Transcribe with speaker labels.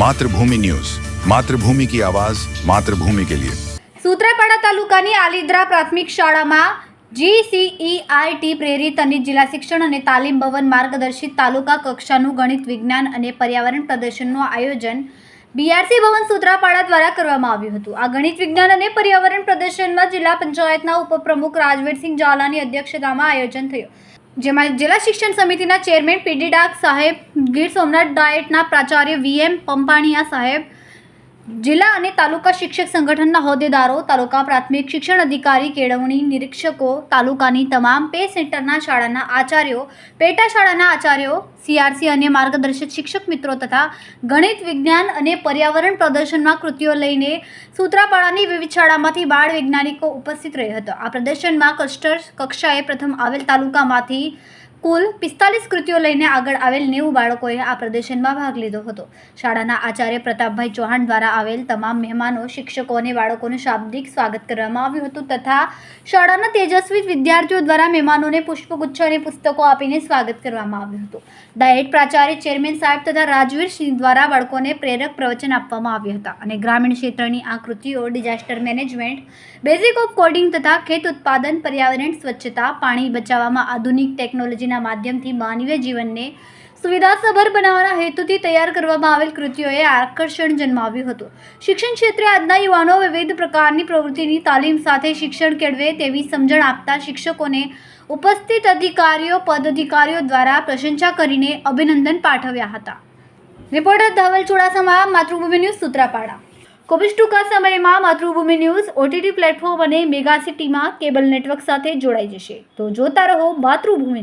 Speaker 1: Mathrubhumi news. Mathrubhumi કી આવાજ, માતૃભૂમિ કે લિયે.
Speaker 2: સૂત્રાપાડા તાલુકાની આલિદ્રા પ્રાથમિક શાળામાં જીસીઈઆઈટી પ્રેરિત અને જિલ્લા શિક્ષણ અને તાલીમ ભવન માર્ગદર્શિત તાલુકા કક્ષાનું ગણિત વિજ્ઞાન અને પર્યાવરણ પ્રદર્શનનું આયોજન બીઆરસી ભવન સૂત્રાપાડા દ્વારા કરવામાં આવ્યું હતું. આ ગણિત વિજ્ઞાન અને પર્યાવરણ પ્રદર્શનમાં જિલ્લા પંચાયતના ઉપપ્રમુખ રાજવીરસિંહ ઝાલાની અધ્યક્ષતામાં આયોજન થયું. જેમાં જિલ્લા શિક્ષણ સમિતિના ચેરમેન પીડી ડાક સાહેબ, ગીર સોમનાથ ડાયટના પ્રાચાર્ય વીએમ પંપાણીયા સાહેબ જિલ્લા અને તાલુકા શિક્ષક સંગઠનના હોદ્દેદારો, તાલુકા પ્રાથમિક શિક્ષણ અધિકારી, કેળવણી નિરીક્ષકો, તાલુકાની તમામ પે સેન્ટરના શાળાના આચાર્યો, પેટા શાળાના આચાર્યો, સીઆરસી અને માર્ગદર્શક શિક્ષક મિત્રો તથા ગણિત, વિજ્ઞાન અને પર્યાવરણ પ્રદર્શનમાં કૃતિઓ લઈને સૂત્રાપાડાની વિવિધ શાળામાંથી બાળ વૈજ્ઞાનિકો ઉપસ્થિત રહ્યા હતા. આ પ્રદર્શનમાં કસ્ટર કક્ષાએ પ્રથમ આવેલ તાલુકામાંથી કુલ પિસ્તાલીસ કૃતિઓ લઈને આગળ આવેલ નેવું બાળકોએ આ પ્રદર્શનમાં ભાગ લીધો હતો. શાળાના આચાર્ય પ્રતાપભાઈ ચૌહાણ દ્વારા આવેલ તમામ મહેમાનો, શિક્ષકો અને બાળકોનું શાબ્દિક સ્વાગત કરવામાં આવ્યું હતું તથા શાળાના તેજસ્વી વિદ્યાર્થીઓ દ્વારા મહેમાનોને પુષ્પગુચ્છ અને પુસ્તકો આપીને સ્વાગત કરવામાં આવ્યું હતું. ડાયટ પ્રાચાર્ય ચેરમેન સાહેબ તથા રાજવીર સિંહ દ્વારા બાળકોને પ્રેરક પ્રવચન આપવામાં આવ્યા હતા અને ગ્રામીણ ક્ષેત્રની આ કૃતિઓ disaster management, basic of coding તથા ખેત ઉત્પાદન, પર્યાવરણ, સ્વચ્છતા, પાણી બચાવવામાં આધુનિક ટેકનોલોજીના માધ્યમથી માનવીય જીવનને સુવિધાસભર બનાવવાના હેતુથી તૈયાર કરવામાં આવેલ કૃતિઓએ આકર્ષણ જન્માવ્યું હતું. શિક્ષણ ક્ષેત્રે આજના યુવાનો વિવિધ પ્રકારની પ્રવૃત્તિની તાલીમ સાથે શિક્ષણ કેળવે તેવી સમજણ આપતા શિક્ષકોને ઉપસ્થિત અધિકારીઓ, પદાધિકારીઓ દ્વારા પ્રશંસા કરીને અભિનંદન પાઠવ્યા હતા. Reporter Dhaval Chudasama, Matrubhumi news, Sutrapada. Covid ટૂંકા સમયમાં માતૃભૂમિ ન્યૂઝ, ઓટીટી પ્લેટફોર્મ અને મેગા સિટીમાં કેબલ નેટવર્ક સાથે જોડાઈ જશે. તો જોતા રહો માતૃભૂમિ